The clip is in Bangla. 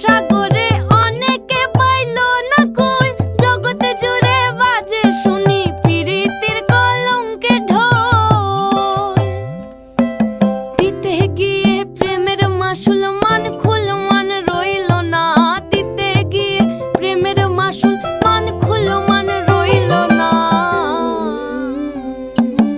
шаг